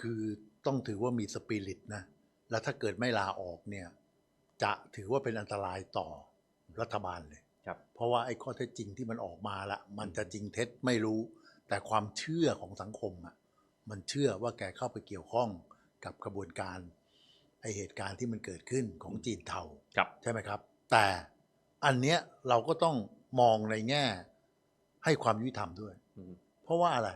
คือต้องถือว่ามีสปิริตนะ แล้วถ้าเกิดไม่ลาออกเนี่ยจะถือว่าเป็นอันตรายต่อรัฐบาลเลยครับ เพราะว่าไอ้ข้อเท็จจริงที่มันออกมาละมันจะจริงเท็จไม่รู้ แต่ความเชื่อของสังคมอะมันเชื่อว่าแกเข้าไปเกี่ยวข้องกับกระบวนการไอเหตุการณ์ที่มันเกิดขึ้นของจีนเทาครับใช่ไหมครับ แต่อันเนี้ยเราก็ต้องมองในแง่ให้ความยุติธรรมด้วยอืมเพราะว่าอะไร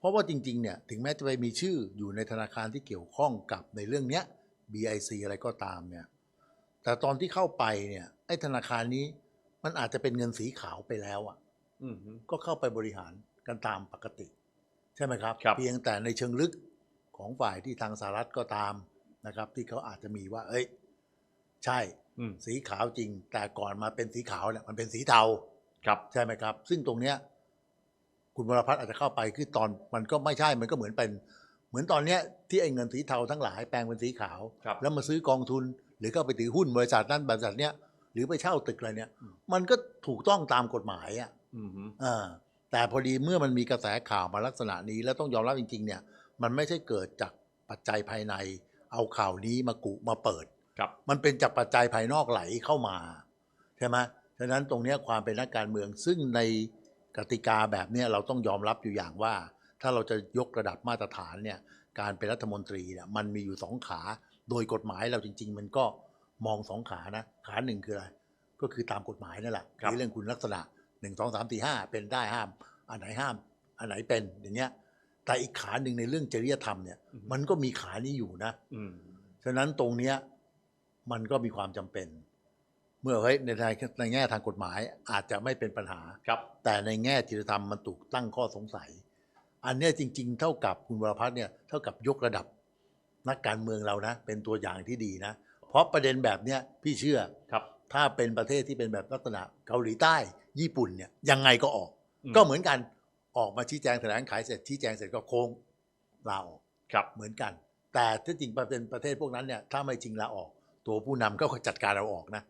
เพราะว่าจริงๆเนี่ยถึงแม้จะไปมีชื่ออยู่ในธนาคารที่เกี่ยวข้องกับในเรื่องเนี้ย BIC อะไรก็ตามเนี่ยแต่ตอนที่เข้าไปเนี่ยไอ้ธนาคารนี้มันอาจจะเป็นเงินสีขาวไปแล้วอะอืมฮึก็เข้าไปบริหารกันตามปกติ ใช่ไหมครับครับเพียงแต่ในเชิงลึกของฝ่ายที่ทางสหรัฐก็ตามนะครับ ที่เขาอาจจะมีว่า เอ้ย ใช่อืมสีขาวจริง แต่ก่อนมาเป็นสีขาวเนี่ยมันเป็นสีเทาครับ ใช่ไหมครับ ซึ่งตรงเนี้ย คุณวรพัฒน์อาจจะเข้าไปคือตอนมันก็ไม่ใช่มันก็เหมือนเป็น เหมือนตอนเนี้ยที่ไอ้เงินสีเทาทั้งหลายแปลงเป็นสีขาว ครับ แล้วมาซื้อกองทุน หรือก็ไปถือหุ้นบริษัทนั้นบริษัทเนี้ยหรือไปเช่าตึกอะไรเนี่ยอืมมันก็ถูกต้องตามกฎหมายอะ อืมฮึอ่าแต่พอดีเมื่อมันมีกระแสข่าวมาลักษณะนี้แล้วต้องยอมรับจริง ๆ เนี่ย มันไม่ใช่เกิดจากปัจจัยภายใน เอาข่าวนี้มากุมาเปิด ครับ มันเป็นจากปัจจัยภายนอกไหลเข้ามา ใช่ไหมฉะนั้นตรงเนี้ยความเป็นนักการเมืองซึ่งใน กติกาแบบเนี้ยเราต้องยอมรับอยู่อย่างว่า ถ้าเราจะยกระดับมาตรฐานเนี่ยการเป็นรัฐมนตรีเนี่ยมันมีอยู่สองขา โดยกฎหมายเราจริง ๆ มันก็มองสองขานะขาหนึ่งคืออะไรก็คือตามกฎหมายนั่นแหละครับในเรื่องคุณลักษณะหนึ่งสองสามสี่ห้าเป็นได้ห้าม อันไหนห้าม อันไหนเป็นอย่างเงี้ยแต่อีกขาหนึ่งในเรื่องจริยธรรมเนี่ย มันก็มีขานี้อยู่นะอืมฉะนั้นตรงเนี้ยมันก็มีความจำเป็น เมื่อเฮ้ยในในในแง่ทางกฎหมายอาจจะไม่เป็นปัญหา ครับ แต่ในแง่จริยธรรมมันถูกตั้งข้อสงสัย อันเนี้ยจริง ๆ เท่ากับคุณวรพัฒน์เนี่ยเท่ากับยกระดับนักการเมืองเรานะ เป็นตัวอย่างที่ดีนะ เพราะประเด็นแบบเนี้ยพี่เชื่อ ครับ ถ้าเป็นประเทศที่เป็นแบบลักษณะเกาหลีใต้ ญี่ปุ่นเนี่ยยังไงก็ออก อืม ก็เหมือนกันออกมาชี้แจงแถลงขายเสร็จชี้แจงเสร็จก็โค้งลาออก ครับ เหมือนกัน แต่ที่จริงเป็นประเทศพวกนั้นเนี่ยถ้าไม่จริงลาออก ตัวผู้นำก็จัดการเราออกนะอืมฮึ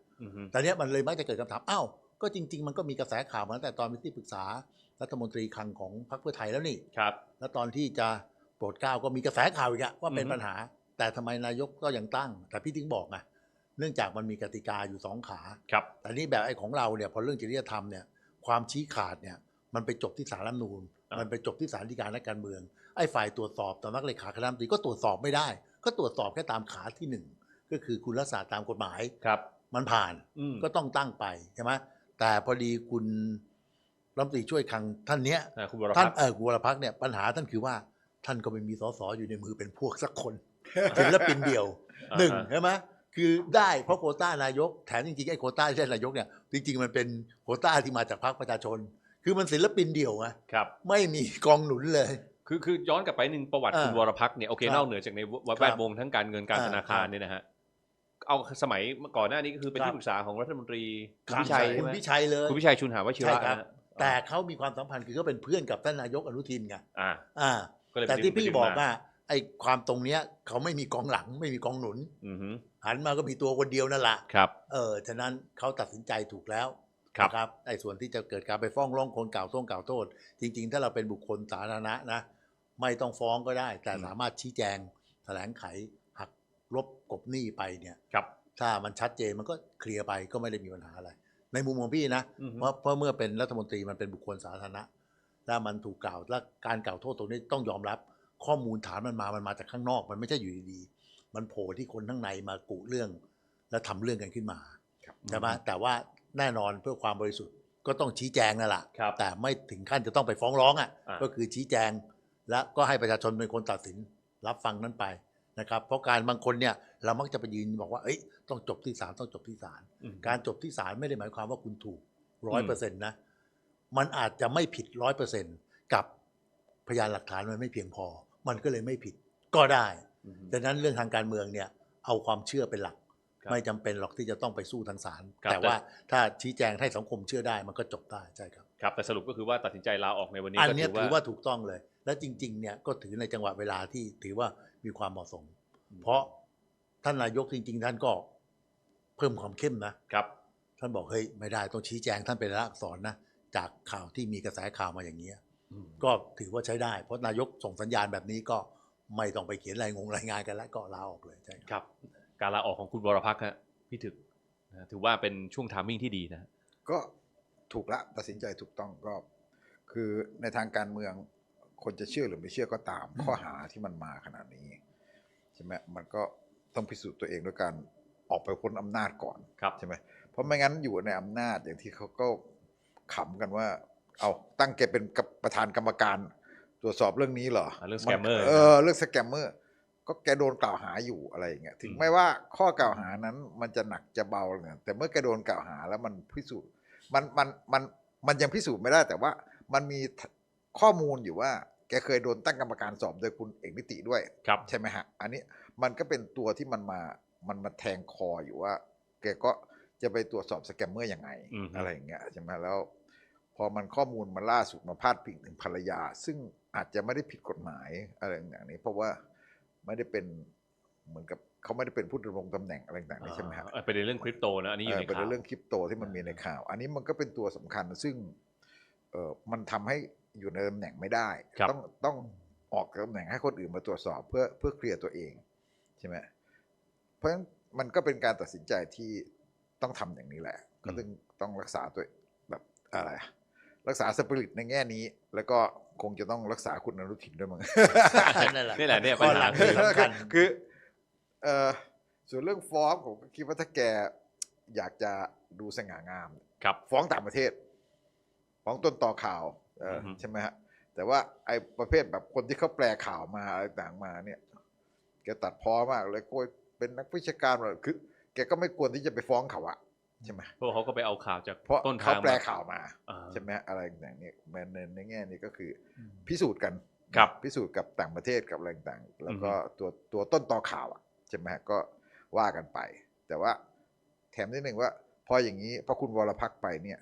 แต่เนี้ยมันเลยมักจะเกิดคำถามอ้าวก็จริง ๆ มันก็มีกระแสข่าวมาตั้งแต่ตอนเป็นที่ปรึกษารัฐมนตรีคลังของพรรคเพื่อไทยแล้วนี่ครับ แล้วตอนที่จะโปรดเกล้าก็มีกระแสข่าวอีกอะว่าเป็นอือฮึปัญหา แต่ทำไมนายกก็ยังตั้ง แต่พี่ถึงบอกไงเนื่องจากมันมีกติกาอยู่สองขาครับแต่นี่แบบไอ้ของเราเนี่ยพอเรื่องจริยธรรมเนี่ยความชี้ขาดเนี่ยมันไปจบที่ศาลรัฐธรรมนูญอ่ามัมันไปจบที่ศาลฎีกานักการเมืองไอ้ฝ่ายตรวจสอบตำนักเลขาคณะรัฐมนตรีก็ตรวจสอบไม่ได้ ก็ตรวจสอบแค่ตามขาที่หนึ่งก็คือคุณลักษณะตามกฎหมายครับ มันผ่านอืม ก็ต้องตั้งไปใช่ไหมแต่พอดีคุณรัฐมนตรีช่วยคลังท่านเนี้ย อ่าคุณวรท่านพัฒน์ เออคุณวรพักษ์เนี่ยปัญหาท่านคือว่าท่านก็ไม่มีสสอยู่ในมือเป็นพวกสักคนศิลปินเดียวอ่าหนึ่งฮะใช่ไหมคือได้เพราะโควต้านายกแถมจริงๆไอ้โควต้าที่ได้นายกเนี่ยจริงๆมันเป็นโควต้าที่มาจากพรรคประชาชน คือมันศิลปินเดียวไงครับ ไม่มีกองหนุนเลย คือคือย้อนกลับไปหนึ่งประวัติอ่าคุณวรพักษ์เนี่ยโอเคครับนอกเหนือจากในแวครับดวงทั้งการเงินการอ่าธนาคารครับ เนี่ยนะฮะ เอาสมัยก่อนหน้านี้ก็คือเป็นครับที่ปรึกษาของรัฐมนตรีคุณครับพิชัยคุใช่ณไหมพิชัยเลยคุณพิชัยชุนหาวชิใช่ระครับนะฮะแต่เขามีความสัมพันธ์คือเขาเป็นเพื่อนกับท่านนายกอนุทินไงอ่าอ่า ก็เลยแต่ที่พี่ไปดึงบอกมาว่าไอ้ความตรงเนี้ยเขาไม่มีกองหลังไม่มีกองหนุน อือฮึหันมาก็มีตัวคนเดียวนั่นแหละครับ เออฉะนั้นเขาตัดสินใจถูกแล้วครับ นะครับไอ้ส่วนที่จะเกิดการไปฟ้องร้องคนกล่าวโทษกล่าวโทษ จริง ๆ ถ้าเราเป็นบุคคลสาธารณะนะ ไม่ต้องฟ้องก็ได้ แต่อืมสามารถชี้แจงแถลงไขหัก ลบกบหนี้ไปเนี่ยครับ ถ้ามันชัดเจนมันก็เคลียร์ไปก็ไม่ได้มีปัญหาอะไร ในมุมของพี่นะอือฮึ เพราะเพราะเมื่อเป็นรัฐมนตรีมันเป็นบุคคลสาธารณะถ้ามันถูกกล่าวและการกล่าวโทษตรงนี้ต้องยอมรับ ข้อมูลฐานมันมามันมาจากข้างนอก มันไม่ใช่อยู่ดีๆมันโผล่ที่คนข้างในมากุเรื่อง แล้วทำเรื่องกันขึ้นมา ใช่ไหมแต่ว่าแน่นอนเพื่อความบริสุทธิ์ก็ต้องชี้แจงนั่นแหละครับแต่ไม่ถึงขั้นจะต้องไปฟ้องร้องอะอ่า ก็คือชี้แจง และก็ให้ประชาชนเป็นคนตัดสินรับฟังนั้นไป นะครับเพราะการบางคนเนี่ยเรามักจะไปยืนบอกว่าเอ้ยต้องจบที่ศาลต้องจบที่ศาลอืม การจบที่ศาลไม่ได้หมายความว่าคุณถูกร้อยอืเปอร์เซ็นต์นะมันอาจจะไม่ผิดร้อยเปอร์เซ็นต์กับพยานหลักฐานมันไม่เพียงพอ มันก็เลยไม่ผิดก็ได้ อือฮึดังนั้นเรื่องทางการเมืองเนี่ยเอาความเชื่อเป็นหลัก ครับไม่จำเป็นหรอกที่จะต้องไปสู้ทางศาลครับ แต่ว่าถ้าชี้แจงให้สังคมเชื่อได้มันก็จบได้ใช่ครับ ครับแต่สรุปก็คือว่าตัดสินใจลาออกในวันนี้อันก็เนี้ยถืถืออว่าว่าถูกต้องเลย และจริง ๆ เนี่ยก็ถือในจังหวะเวลาที่ถือว่า มีความเหมาะสมอืมเพราะท่านนายกจริง ๆ ท่านก็เพิ่มความเข้มนะครับ ท่านบอกเฮ้ยไม่ได้ต้องชี้แจงท่านเป็นรายลักษณ์อักษรนะจากข่าวที่มีกระแสข่าวมาอย่างนี้ยอืมก็ถือว่าใช้ได้ เพราะนายกส่งสัญญาณแบบนี้ก็ไม่ต้องไปเขียนรายงงรายงานกันแล้วก็ลาออกเลยใช่ครับครับการลาออกของคุณวรพักษ์ฮะพี่ถึกนะถือว่าเป็นช่วงทามมิ่งที่ดีนะ ก็ถูกละตัดสินใจถูกต้องก็ คือในทางการเมือง คนจะเชื่อหรือไม่เชื่อก็ตามข้อหาที่มันมาขนาดนี้ใช่ไหมมันก็ต้องพิสูจน์ตัวเองด้วยการออกไปพ้นอำนาจก่อนครับใช่ไหมเพราะไม่งั้นอยู่ในอำนาจอย่างที่เขาก็ขำกันว่า เอาตั้งแกเป็นกับประธานกรรมการตรวจสอบเรื่องนี้เหรออ่าเรื่องมั scammer เออเรื่องสแกมเมอร์ก็แกโดนกล่าวหาอยู่อะไรอย่างเงี้ยถึงอืมไม่ว่าข้อกล่าวหานั้นมันจะหนักจะเบาอะไรเงี้ยแต่เมื่อแกโดนกล่าวหาแล้วมันพิสูจน์มันมันมันมันยังพิสูจน์ไม่ได้แต่ว่ามันมีข้อมูลอยู่ว่า แกเคยโดนตั้งกรรมการสอบโดยคุณเอกนิติด้วยครับ ใช่ไหมฮะ อันนี้มันก็เป็นตัวที่มันมามันมาแทงคออยู่ว่า แกก็จะไปตรวจสอบสแกมเมอร์ยังไง อือฮึอะไรอย่างเงี้ยใช่ไหมแล้ว พอมันข้อมูลมันล่าสุดมาพาดพิงถึงภรรยา ซึ่งอาจจะไม่ได้ผิดกฎหมายอะไรอย่างนี้ เพราะว่าไม่ได้เป็นเหมือนกับเขาไม่ได้เป็นผู้ดำรงตำแหน่งอะไรต่างๆนี่ใช่ไหมฮะอ่าเป็นในเรื่องคริปโตนะอันนี้อยู่ในเออเป็นข่าวเรื่องคริปโตที่มันมีในข่าว อันนี้มันก็เป็นตัวสำคัญซึ่งเออมันทำให้ อยู่ในตำแหน่งไม่ได้ครับต้องต้องออกจากตำแหน่งให้คนอื่นมาตรวจสอบเพื่อเพื่อเคลียร์ตัวเองใช่ไหมเพราะฉะนั้นมันก็เป็นการตัดสินใจที่ต้องทำอย่างนี้แหละ ก็ต้องต้องรักษาตัวแบบอะไรอะรักษาสปิริตในแง่นี้ แล้วก็คงจะต้องรักษาคุณอนุทินด้วยมั้งนั่นแหละนี่แหละเนี่ยข้อหลังปัญหาที่สำคัญคือเอ่อส่วนเรื่องฟ้องผมก็คิดว่าถ้าแกอยากจะดูสง่างาม ครับ ฟ้องต่างประเทศ ฟ้องต้นต่อข่าวเออออฮึ ใช่ไหมฮะแต่ว่าไอ้ประเภทแบบคนที่เขาแปลข่าวมาอะไรต่างมาเนี่ยแกตัดพ้อมากเลยโกยเป็นนักวิชาการเลยคือ แกก็ไม่ควรที่จะไปฟ้องเขาอะใช่ไหมเพราะเขาก็ไปเอาข่าวจากเพราะต้นเขาทางแปลมาข่าวมาอ่าใช่ไหมอะไรอย่างนี้แมนในแง่นี้ก็คือ พิสูจน์กันครับพิสูจน์กับต่างประเทศกับอะไรต่างๆแล้วก็อือฮึตัวตัวต้นต่อข่าวอะใช่ไหมก็ว่ากันไป แต่ว่าแถมนิดหนึ่งว่าพออย่างนี้พอคุณวรพักษ์ไปเนี่ย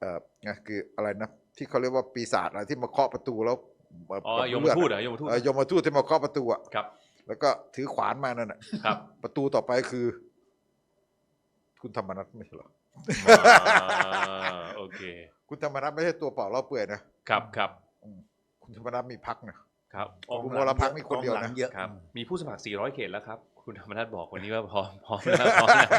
เอ่อนะคืออะไรนะ ที่เขาเรียกว่าปีศาจอะไรที่มาเคาะประตูแล้วเอ๋อแบบยมเลือทูตเหรอยมทูตเออยมทูตที่มาเคาะประตูอะครับ แล้วก็ถือขวานมานั่นน่ะครับ ประตูต่อไปคือ คุณธรรมนัฐไม่ใช่เหรออ่าโอเค คุณธรรมนัฐไม่ใช่ตัวเปล่าเล่าเปื่อยนะครับครับอืมคุณธรรมนัฐมีพักนะครับอ๋อคุณวรพักษ์มีคนเดียวนะกองหลังเยอะครับ มีผู้สมัคร 400 เขตแล้วครับ คุณธรรมนัฐบอกวันนี้ว่าพร้อมพร้อมแล้วพร้อมแล้ว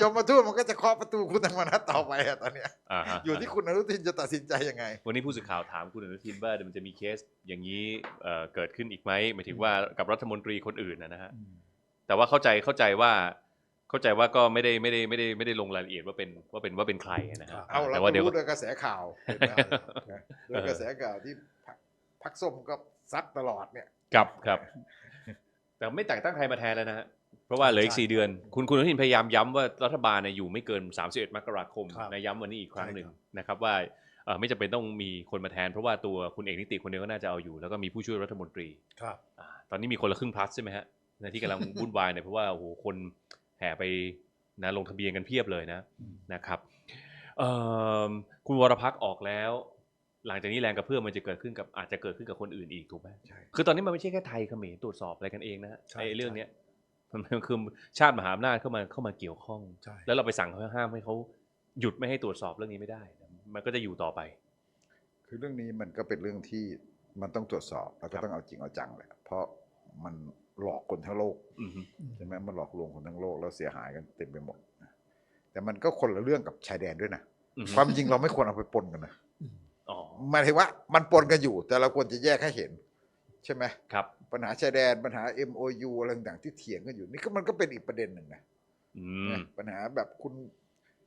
ยมทูตมันก็จะเคาะประตูคุณธรรมนัฐต่อไปอะตอนเนี้ยอ่าฮะอยู่ที่คุณอนุทินจะตัดสินใจยังไง วันนี้ผู้สื่อข่าวถามคุณอนุทินว่ามันจะมีเคสอย่างนี้เอ่อเกิดขึ้นอีกไหมหมายถึงว่ากับรัฐมนตรีคนอื่นนะนะฮะแต่ว่าเข้าใจเข้าใจว่า เข้าใจว่าก็ไม่ได้ไม่ได้ไม่ได้ไม่ได้ลงรายละเอียดว่าเป็นว่าเป็นว่าเป็นใครนะฮะเอาเราแต่ก็ว่าเดี๋ยวรู้โดยกระแสข่าวเห็นไหมนะโดยกระแสข่าวที่พรรคพักส้มก็ซัดตลอดเนี่ย ครับครับ แต่ไม่แต่งตั้งใครมาแทนแล้วนะฮะเพราะว่าเหลืออีกสี่เดือน คุณคุณอนุทินพยายามย้ำว่ารัฐบาลเนี่ยอยู่ไม่เกิน 31 มกราคมครับนะย้ำวันนี้อีกครั้งหนึ่งใช่ครับ นะครับว่าเอ่อไม่จำเป็นต้องมีคนมาแทน เพราะว่าตัวคุณเอกนิติคนเดียวก็น่าจะเอาอยู่ แล้วก็มีผู้ช่วยรัฐมนตรีครับ อ่าตอนนี้มีคนละครึ่งพลัสใช่ไหมฮะในที่กำลัง วุ่นวายเนี่ยเพราะว่าโอ้โหคนแห่ไปนะลงทะเบียนกันเพียบเลยนะนะครับเอิ่มคุณวรพักษ์ออกแล้ว หลังจากนี้แรงกระเพื่อมมันจะเกิดขึ้นกับอาจจะเกิดขึ้นกับคนอื่นอีกถูกไหมใช่ คือตอนนี้มันไม่ใช่แค่ไทยเขมรตรวจสอบอะไรกันเองนะฮะใช่ไอ้เรื่องใช่เนี้ยมันมันคือชาติมหาอำนาจเข้ามาเข้ามาเกี่ยวข้อง ใช่ แล้วเราไปสั่งเขาห้ามให้เขาหยุดไม่ให้ตรวจสอบเรื่องนี้ไม่ได้มันก็จะอยู่ต่อไป คือเรื่องนี้มันก็เป็นเรื่องที่มันต้องตรวจสอบแล้วครัก็บต้องเอาจริงเอาจังแหละเพราะมันหลอกคนทั้งโลกอือฮึใช่ไหมมันหลอกลวงคนทั้งโลกแล้วเสียหายกันเต็มไปหมดนะแต่มันก็คนละเรื่องกับชายแดนด้วยนะอือฮึความจริงเราไม่ควรเอาไปปนกันนะอ๋อ หมายถึงว่ามันปนกันอยู่ แต่เราควรจะแยกให้เห็น ใช่ไหมครับ ปัญหาชายแดนปัญหา MOU อะไรต่างๆที่เถียงกันอยู่ นี่ก็มันก็เป็นอีกประเด็นหนึ่งนะอืนะมปัญหาแบบคุณ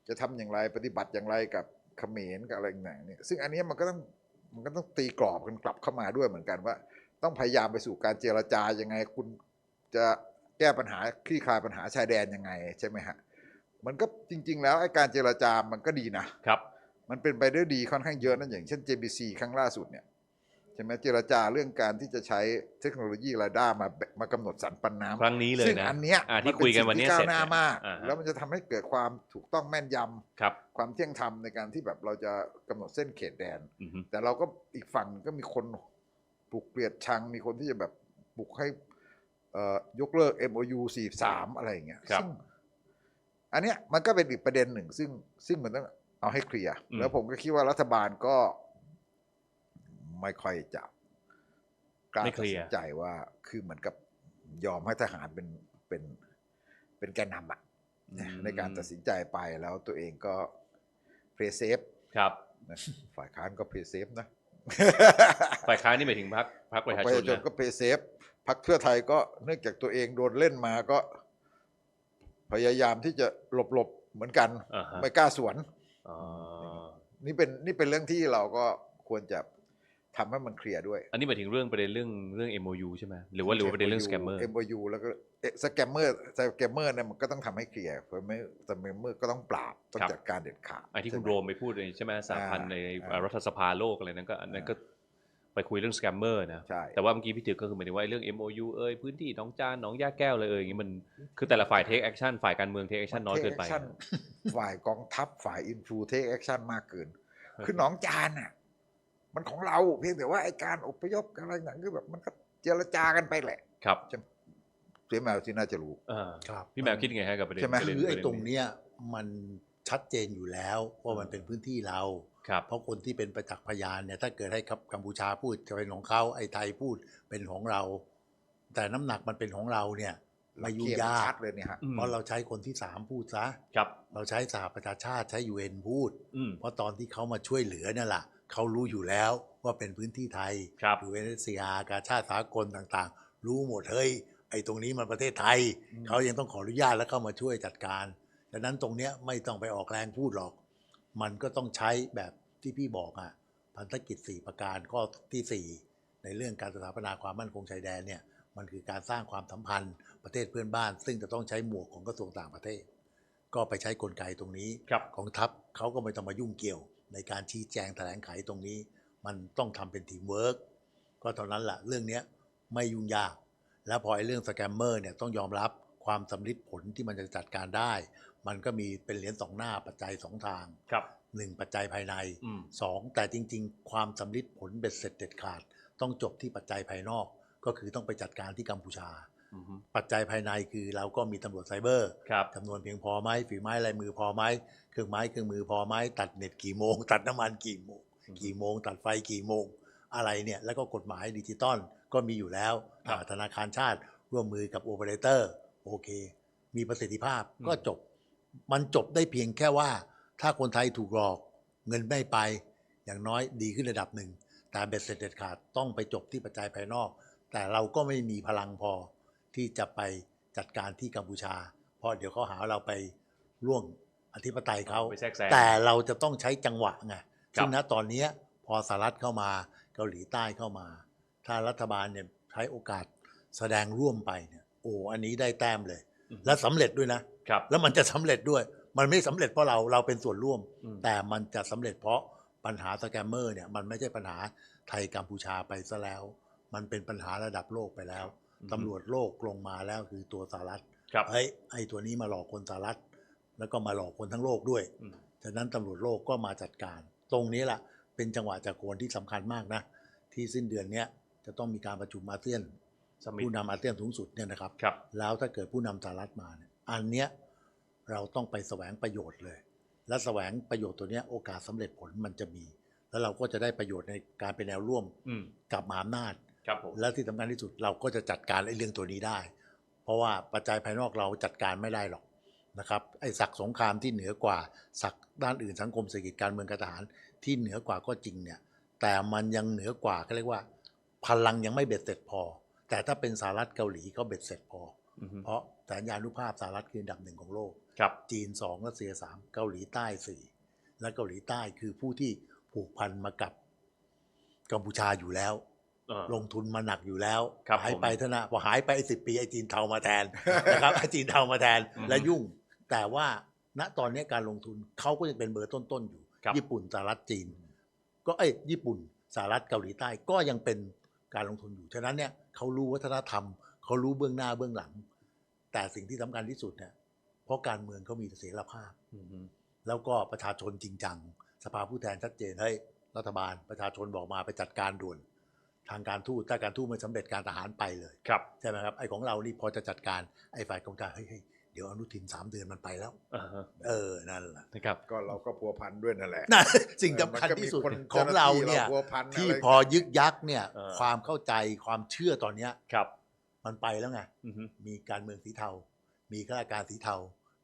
จะทำอย่างไรปฏิบัติอย่างไรกับเขมรกับอะไรต่างๆเนี่ยซึ่งอันเนี้ยมันก็ต้องมันก็ต้องตีกรอบกันกลับเข้ามาด้วยเหมือนกันว่า ต้องพยายามไปสู่การเจรจายังไง คุณจะแก้ปัญหาคลี่คลายปัญหาชายแดนยังไง ใช่ไหมฮะมันก็จริง ๆ แล้วไอ้การเจรจามันก็ดีนะ ครับ มันเป็นไปได้ดีค่อนข้างเยอะนั่นอย่างเช่น JBC ครั้งล่าสุดเนี่ยใช่ไหมเจรจาเรื่องการที่จะใช้เทคโนโลยีราดาร์มามากำหนดสันปันน้ำครั้งนี้เลยซึ่งนะอันเนี้ยอ่าที่มัเป็คุยกันวันสิ่งนี้ที่ก้าเสร็วจหน้ามากอ่าฮะแล้วมันจะทำให้เกิดความถูกต้องแม่นยำครับความเที่ยงธรรมในการที่แบบเราจะกำหนดเส้นเขตแดนอือฮึแต่เราก็อีกฝั่งก็มีคนปลุกเกลียดชัง มีคนที่จะแบบปลุกให้เอ่อยกเลิก MOU 43 อะไรอย่างเงี้ยครับซึ่งอันเนี้ยมันก็เป็นอีกประเด็นหนึ่ง ซึ่งซึ่งมันต้อง เอาให้เคลียร์แล้วผมก็คิดว่ารัฐบาลก็ไม่ค่อยจะกล้าไม่ตัเคดลียสิร์นใจว่าคือเหมือนกับยอมให้ทหารเป็นเป็นเป็นแกนนำอะในการตัดสินใจไปแล้วตัวเองก็เพย์เซฟครับนะฝ่ายค้านก็เพย์เซฟนะ ฝ่ายค้านนี่หมายถึงพรรคพรรคประชาประชชานชนนะก็เพย์เซฟพักเพื่อไทยก็เนื่องจากตัวเองโดนเล่นมาก็ พยายามที่จะหลบหลบๆเหมือนกันอ่าฮะไม่กล้าสวนอ๋อ นี่เป็นนี่เป็นเรื่องที่เราก็ควรจะทำให้มันเคลียร์ด้วย อันนี้หมายถึงเรื่องประเด็นเรื่องเรื่อง MOU ใช่ไหมหรือว่าหรือว่าประเด็นเรื่องสแกมเมอร์ MOU แล้วก็สแกมเมอร์สแกมเมอร์เนี่ยมันก็ต้องทำให้เคลียร์เพราะไม่สแกมเมอร์ก็ต้องปราบต้องจัดการเด็ดขาดไอ้ที่คุณใช่ไหโรมไปพูดเลยใช่ไหมสาพันธ์ในอ่ารัฐสภาโลกอะไรนั้นก็อันนั้นก็ ไปคุยเรื่องสแกมเมอร์นะ ใช่ แต่ว่าเมื่อกี้พี่ถึกก็คือหมายถึงว่าเรื่อง MOU เอ้ยพื้นที่หน้องจานหน้องย่าแก้วเลยเอ้ยอย่างงี้มันคือแต่ละฝ่าย take action ฝ่ายการเมือง take action น้อยเกินไป Take action ฝ่ายกองทัพฝ่ายอินฟลูเทคแอคชั่นมากเกิน คือหนองจานอะ มันของเราเพียงแต่ว่าไอการอพยพอะไรต่างๆคือแบบมันก็เจรจากันไปแหละครับเจ๊แมวที่น่าจะรู้ อ่าครับ พี่แมวคิดยังไงฮะกับประเด็นใช่ไหม ประเด็นคือไอ้ประเด็นตรงเนี้ยมันชัดเจนอยู่แล้วว่ามันเป็นพื้นที่เรา ครับเพราะคนที่เป็นประจักษ์พยานเนี่ยถ้าเกิดให้ครับกัมพูชาพูดจะเป็นของเขาไอ้ไทยพูดเป็นของเรา แต่น้ำหนักมันเป็นของเราเนี่ยไม่ยุ่งยาชักดเลยเนี่ยฮะอืมเพราะเราใช้คนที่สามพูดซะครับ เราใช้สหประชาชาติใช้ยูเอ็นพูด อืม เพราะตอนที่เขามาช่วยเหลือเนี่ยแหละเขารู้อยู่แล้วว่าเป็นพื้นที่ไทยครับ ยูเอ็นเซียกาชาติสากลต่างๆ รู้หมดเฮ้ยไอ้ตรงนี้มันประเทศไทย อืม เขายังต้องขออนุญาตแล้วเข้ามาช่วยจัดการดังนั้นตรงเนี้ยไม่ต้องไปออกแรงพูดหรอก มันก็ต้องใช้แบบ ที่พี่บอกอะพันธกิจ 4 ประการข้อทีสี่ 4 ในเรื่องการสถาปนาความมั่นคงชายแดนเนี่ยมันคือการสร้างความสัมพันธ์ประเทศเพื่อนบ้าน ซึ่งจะต้องใช้หมวกของกระทรวงต่างประเทศ ก็ไปใช้กลไกตรงนี้ครับกองทัพเขาก็ไม่ต้องมายุ่งเกี่ยว ในการชี้แจงแถลงไขตรงนี้ มันต้องทำเป็นทีมเวิร์กก็เท่านั้นแหละเรื่องเนี้ยไม่ยุ่งยาก แล้วพอไอ้เรื่องสแกมเมอร์เนี่ยต้องยอมรับความสำลิดผลที่มันจะจัดการได้ มันก็มีเป็นเหรียญสองหน้าปัจจัยสองทางครับ หนึ่งปัจจัยภายในอืมสองแต่จริง ๆ ความสำลิดผลเบ็ดเสร็จเด็ดขาด ต้องจบที่ปัจจัยภายนอก ก็คือต้องไปจัดการที่กัมพูชาอืมปัจจัยภายในคือเราก็มีตำรวจไซเบอร์ครับจำนวนเพียงพอไหมฝีไม้ลายมือพอไหมเครื่องไม้เครื่องมือพอไหมตัดเน็ตกี่โมง ตัดน้ำมันกี่โมงอืมกี่โมง ตัดไฟกี่โมง อะไรเนี่ยแล้วก็กฎหมายดิจิตอลก็มีอยู่แล้วครับอ่าธนาคารชาติร่วมมือกับโอเปอเรเตอร์โอเค มีประสิทธิภาพอืมก็จบ มันจบได้เพียงแค่ว่า ถ้าคนไทยถูกหลอกเงินไม่ไป อย่างน้อยดีขึ้นระดับหนึ่ง แต่เบ็ดเสร็จเด็ดขาดต้องไปจบที่ปัจจัยภายนอก แต่เราก็ไม่มีพลังพอที่จะไปจัดการที่กัมพูชา เพราะเดี๋ยวเขาหาเราไปล่วงอธิปไตยเขาไปแทรกแซงแต่เราจะต้องใช้จังหวะไงครับซึ่งณตอนเนี้ยพอสหรัฐเข้ามาเกาหลีใต้เข้ามา ถ้ารัฐบาลเนี่ยใช้โอกาสแสดงร่วมไปเนี่ยโอ้อันนี้ได้แต้มเลยอืมและสำเร็จด้วยนะครับ แล้วมันจะสำเร็จด้วย มันไม่สำเร็จเพราะเราเราเป็นส่วนร่วม อืม แต่มันจะสำเร็จเพราะปัญหาสแกมเมอร์เนี่ยมันไม่ใช่ปัญหาไทยกัมพูชาไปซะแล้ว มันเป็นปัญหาระดับโลกไปแล้วอืมตำรวจโลกลงมาแล้วคือตัวสหรัฐครับ เฮ้ยไอ้ตัวนี้มาหลอกคนสหรัฐแล้วก็มาหลอกคนทั้งโลกด้วย อืม ฉะนั้นตำรวจโลกก็มาจัดการ ตรงนี้แหละเป็นจังหวะจากโคนที่สำคัญมากนะ ที่สิ้นเดือนเนี้ยจะต้องมีการประชุมอาเซียน สมิธผู้นำอาเซียนสูงสุดเนี่ยนะครับ ครับ แล้วถ้าเกิดผู้นำสหรัฐมาเนี่ยอันเนี้ย เราต้องไปแสวงประโยชน์เลย และแสวงประโยชน์ตัวเนี้ยโอกาสสำเร็จผลมันจะมี แล้วเราก็จะได้ประโยชน์ในการเป็นแนวร่วมอืมกับมหาอำนาจครับผมและที่สำคัญที่สุดเราก็จะจัดการไอ้เรื่องตัวนี้ได้ เพราะว่าปัจจัยภายนอกเราจัดการไม่ได้หรอกนะครับไอ้ศักดิ์สงครามที่เหนือกว่าศักดิ์ด้านอื่นสังคมเศรษฐกิจการเมืองการทหารที่เหนือกว่าก็จริงเนี่ยแต่มันยังเหนือกว่าเขาเรียกว่า พลังยังไม่เบ็ดเสร็จพอ แต่ถ้าเป็นสหรัฐเกาหลีเขาเบ็ดเสร็จพออืมเพราะ สัญญานุภาพสหรัฐคืออันดับหนึ่งของโลก ครับ จีนสองรัสเซียสามเกาหลีใต้สี่และเกาหลีใต้คือผู้ที่ผูกพันมากับกัมพูชาอยู่แล้ว เออ ลงทุนมาหนักอยู่แล้วครับหายผมไปเท่านะพอหายไปสิบปีไอ้จีนเทามาแทน นะครับไอ้จีนเทามาแทนอืมและยุ่ง แต่ว่าณตอนนี้การลงทุนเขาก็ยังเป็นเบอร์ต้นๆอยู่ ครับ ญี่ปุ่นสหรัฐจีน ก็เอ้ยญี่ปุ่นสหรัฐเกาหลีใต้ก็ยังเป็นการลงทุนอยู่ฉะนั้นเนี่ยเขารู้วัฒนธรรมเขารู้เบื้องหน้าเบื้องหลัง แต่สิ่งที่สำคัญที่สุดเนี่ยเพราะการเมืองเขามีเสรีภาพอืมแล้วก็ประชาชนจริงจัง สภาผู้แทนชัดเจนเฮ้ยรัฐบาลประชาชนบอกมาไปจัดการด่วน ทางการทูตถ้าการทูตไม่สำเร็จการทหารไปเลยครับใช่ไหมครับไอ้ของเรานี่พอจะจัดการไอ้ฝ่ายกองการเฮ้ยเฮ้ยเดี๋ยวดี๋ยวอนุทินสามเดือนมันไปแล้วอ่าฮะเออนั่นแหละนะครับก็เราก็พัวพันด้วยนั่นแหละนั่นสิ่งสำคัญมันก็มีที่สุดคนของเราเนี่ยเจ้าหน้าที่เราพัวพันที่อะไรพอยึกยักเนี่ยเออความเข้าใจความเชื่อตอนเนี้ยครับ มันไปแล้วไงอือฮึมีการเมืองสีเทา มีข้าราชการสีเทา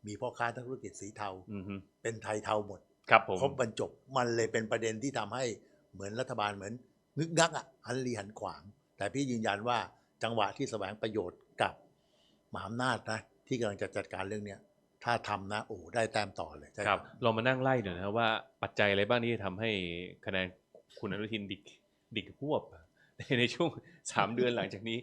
มีพ่อค้าธุรกิจสีเทาอือฮึเป็นไทยเทาหมดครับผมครบบรรจบมันเลยเป็นประเด็นที่ทำให้เหมือนรัฐบาลเหมือน นึกงักอะหันรีหันขวาง แต่พี่ยืนยันว่าจังหวะที่แสวงประโยชน์กับมหาอำนาจนะที่กำลังจะจัดการเรื่องเนี้ยถ้าทำนะโอ้ได้แต้มต่อเลยใช่ครับเรามานั่งไล่หน่อยนะครับว่าปัจจัยอะไรบ้างที่ทำให้คะแนนคุณอนุทินดิกดิกหวบในในช่วงสามเดือนหลังจากนี้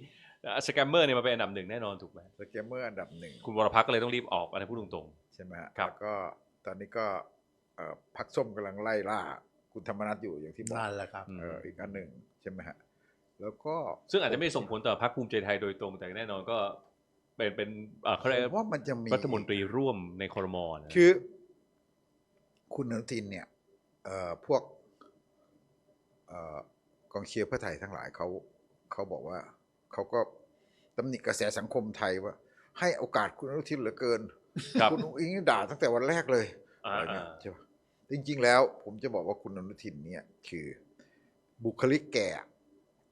สแกมเมอร์เนี่ยมาเป็นอันดับหนึ่งแน่นอนถูกไหมสแกมเมอร์อันดับหนึ่งคุณวรพักก็เลยต้องรีบออกอันนี้พูดตรง ใช่ไหมฮะครับ แล้วก็ตอนนี้ก็เอ่อพักส้มกำลังไล่ล่า คุณธรรมนัฐอยู่อย่างที่บอกนั่นแหละครับอืมเอออีกอันหนึ่งใช่ไหมฮะแล้วก็ๆซึ่งอาจจะไม่ส่งผลต่อพรรคภูมิใจไทยโดยตรง แต่แน่นอนก็เป็นเป็นเอ่อเขาเรียกผมว่ามันจะมี รัฐมนตรีร่วมในคอรมอนะคือ คุณอนุทินเนี่ยเอ่อพวกเอ่อกองเชียร์เพื่อไทยทั้งหลายเขาเขาบอกว่า เขาก็ตำหนิกระแสสังคมไทยว่า ให้โอกาสคุณอนุทินเหลือเกินครับคุณอุ้งอิงนี่ด่าตั้งแต่วันแรกเลยอ่าอะไรเงี้ยอ่าใช่ปะจริง ๆ แล้ว ผมจะบอกว่าคุณอนุทินเนี่ยคือ บุคลิกแก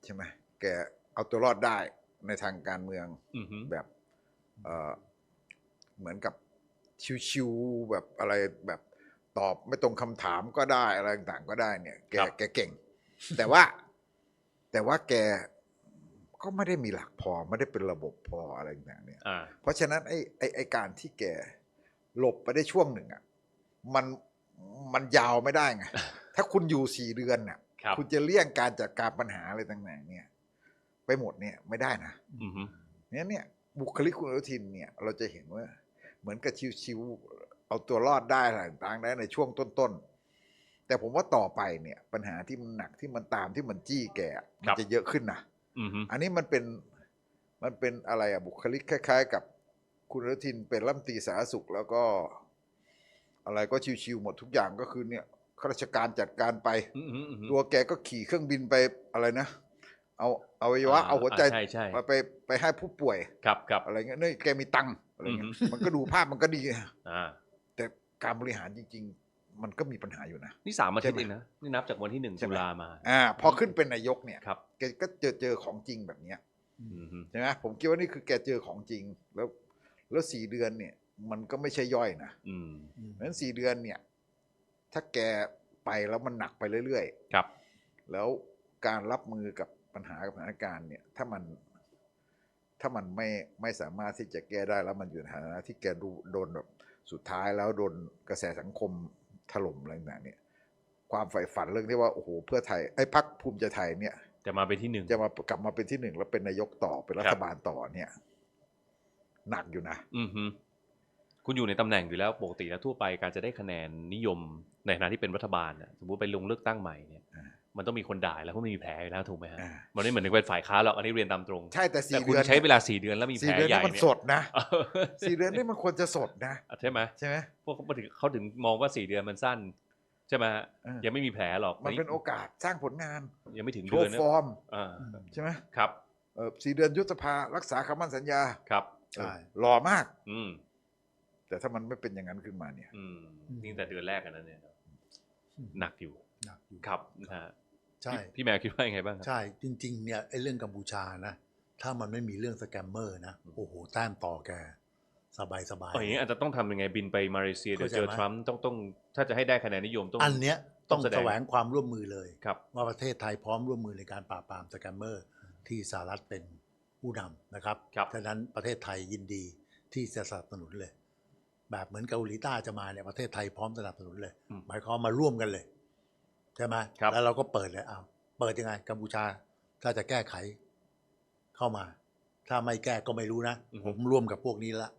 ใช่ไหมแกเอาตัวรอดได้ในทางการเมืองอือฮึแบบเอ่อเหมือนกับชิวๆแบบอะไรแบบตอบไม่ตรงคำถามก็ได้อะไรต่างๆก็ได้เนี่ย แกแกเก่ง แต่ว่า แต่ว่าแก ก็ไม่ได้มีหลักพอไม่ได้เป็นระบบพออะไรต่างๆเนี่ยอ่าเพราะฉะนั้นไอ้ไอ้ไอ้การที่แกหลบไปได้ช่วงหนึ่งอะมันมันยาวไม่ได้ไงถ้าคุณอยู่สี่เดือนน่ะครับคุณจะเลี่ยงการจัดการปัญหาอะไรต่างๆเนี่ย ไปหมดเนี่ยไม่ได้นะอือฮึเนี่ยเนี่ย บุคลิกคุณอนุทินเนี่ย เราจะเห็นว่า เหมือนกับชิวๆเอาตัวรอดได้อะไรต่างๆได้ในช่วงต้นๆแต่ผมว่าต่อไปเนี่ย ปัญหาที่มันหนักที่มันตามที่มันจี้แกมันจะเยอะขึ้นนะ อือฮึอันนี้มันเป็นมันเป็นอะไรอะบุคลิกคล้าย ๆ กับคุณอนุทินเป็นรัฐมนตรีสาธารณสุข แล้วก็ อะไรก็ชิวๆหมดทุกอย่างก็คือเนี่ยข้าราชการจัดการไปอือฮึอือฮึตัวแกก็ขี่เครื่องบินไปอะไรนะ เอาเอาอวัยวะเอาหัวใจใช่ใช่ไปไปไปให้ผู้ป่วยครับครับอะไรเงี้ยเนี่ยแกมีตังค์อะไรเงี้ยอือฮึมันก็ดูภาพมันก็ดีอ่าแต่การบริหารจริง ๆ มันก็มีปัญหาอยู่นะ นี่สามอาทิตย์ใช่เอไหมงนะนี่นับจากวันที่หนึ่งใช่ตุไหมลามา อ่า พอขึ้นเป็นนายกเนี่ยครับแกก็เจอเจอของจริงแบบเนี้ยอือฮึใช่ไหมผมคิดว่านี่คือแกเจอของจริงแล้ว แล้วสี่เดือนเนี่ย มันก็ไม่ใช่ย่อยนะอืมเพราะฉะนั้นสี่เดือนเนี่ย ถ้าแกไปแล้วมันหนักไปเรื่อยครับๆแล้วการรับมือกับปัญหากับสถานการณ์เนี่ย ถ้ามันถ้ามันไม่ไม่สามารถที่จะแก้ได้แล้วมันอยู่ในฐานะที่แกดูโดนแบบสุดท้ายแล้วโดนกระแสสังคม ถล่มอะไรต่างๆเนี่ย ความใฝ่ฝันเรื่องที่ว่าโอ้โหเพื่อไทยไอ้พักภูมิใจไทยเนี่ย จะมาเป็นที่หนึ่งจะมากลับมาเป็นที่หนึ่งแล้วเป็นนายกต่อเป็นรัครัฐบบาลต่อเนี่ย หนักอยู่นะอือฮึคุณอยู่ในตำแหน่งอยู่แล้วปกติแล้วทั่วไปการจะได้คะแนนนิยมในฐานะที่เป็นรัฐบาลน่ะสมมติไปลงเลือกตั้งใหม่เนี่ยอ่า มันต้องมีคนด่าแล้วเพราะไม่มีแผลอยู่แล้วถูกไหมฮะอ่ามันไม่เหมือนเป็นฝ่ายค้านหรอกอันนี้เรียนตามตรงใช่แต่แต่สี่คุณเดือนใช้เวลาสี่เดือนแล้วมีแผลสี่เดือนใหญ่นี่มันเนี่ยสดนะเออสี่เดือนนี่มันควรจะสดนะใช่ไหมใช่ไหมพวกเขาถึงเขาถึงมองว่าสี่เดือนมันสั้น ใช่ไหมฮะเออยังไม่มีแผลหรอกมันเป็นโอกาสสร้างผลงาน ยังไม่ถึงโชเดือนว์นะฟอร์มอ่าใช่ไหมครับเออสี่เดือนยุทธภารักษาคำมั่นสัญญาครับใช่เออหล่อมาก อืมแต่ถ้ามันไม่เป็นอย่างนั้นขึ้นมาเนี่ยอืมนี่แต่เดือนแรกกันนั้นเนี่ยหนักอยู่หนักอยู่ครับนะฮะ ใช่พี่พี่แมวคิดว่ายังไงบ้างครับ ใช่ จริง ๆ เนี่ยไอ้เรื่องกัมพูชานะ ถ้ามันไม่มีเรื่องสแกมเมอร์นะ โอ้โหแต้มต่อแก สบายสบายเอาอย่างนี้อาจจะต้องทำยังไงบินไปมาเลเซียเดี๋ยวเจอเข้าใจไหมทรัมป์ต้องต้อง ถ้าจะให้ได้คะแนนนิยมต้อง อันเนี้ยต้องต้องแสดงแสวงความร่วมมือเลยครับว่าประเทศไทยพร้อมร่วมมือในการปราบปรามสแกมเมอร์ที่สหรัฐเป็นผู้นำนะครับครับฉะนั้นประเทศไทยยินดีที่จะสนับสนุนเลย แบบเหมือนเกาหลีใต้จะมาเนี่ยประเทศไทยพร้อมสนับสนุนเลยอืมหมายความมาร่วมกันเลยใช่ไหมครับ แล้วเราก็เปิดเลยอ้าวเปิดยังไง กัมพูชา ถ้าจะแก้ไขเข้ามา ถ้าไม่แก้ก็ไม่รู้นะ ผมร่วมกับพวกนี้ละ